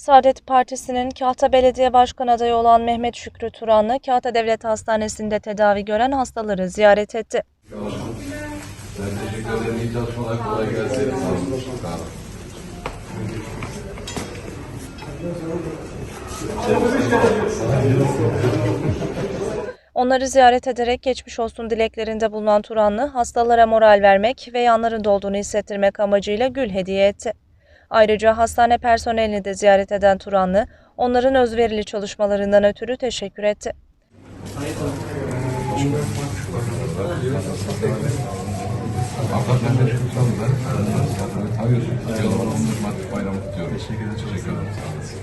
Saadet Partisi'nin Kahta Belediye Başkanı adayı olan Mehmet Şükrü Turanlı, Kahta Devlet Hastanesi'nde tedavi gören hastaları ziyaret etti. Onları ziyaret ederek geçmiş olsun dileklerinde bulunan Turanlı, hastalara moral vermek ve yanlarında olduğunu hissettirmek amacıyla gül hediye etti. Ayrıca hastane personelini de ziyaret eden Turanlı, onların özverili çalışmalarından ötürü teşekkür etti. Abla ben de çok sağ olun. Ben zaten tanıyorsun. Yolun 15 Mart bayramı kutluyorum. Teşekkür ederim. Teşekkür ederim. Sağ olasın.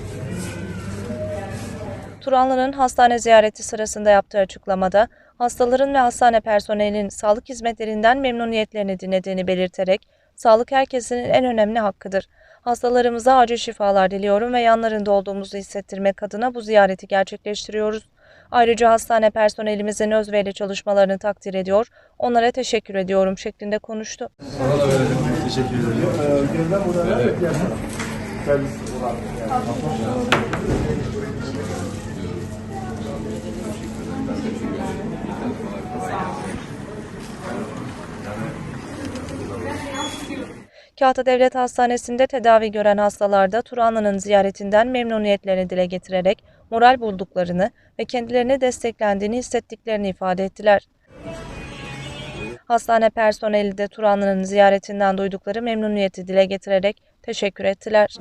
Turanlı'nın hastane ziyareti sırasında yaptığı açıklamada, hastaların ve hastane personelinin sağlık hizmetlerinden memnuniyetlerini dinlediğini belirterek, sağlık herkesin en önemli hakkıdır. Hastalarımıza acil şifalar diliyorum ve yanlarında olduğumuzu hissettirmek adına bu ziyareti gerçekleştiriyoruz. Ayrıca hastane personelimizin özverili çalışmalarını takdir ediyor, onlara teşekkür ediyorum şeklinde konuştu. Sana da verelim. Teşekkür ederim. Kahta Devlet Hastanesi'nde tedavi gören hastalarda Turanlı'nın ziyaretinden memnuniyetlerini dile getirerek moral bulduklarını ve kendilerine desteklendiğini hissettiklerini ifade ettiler. Hastane personeli de Turanlı'nın ziyaretinden duydukları memnuniyeti dile getirerek teşekkür ettiler.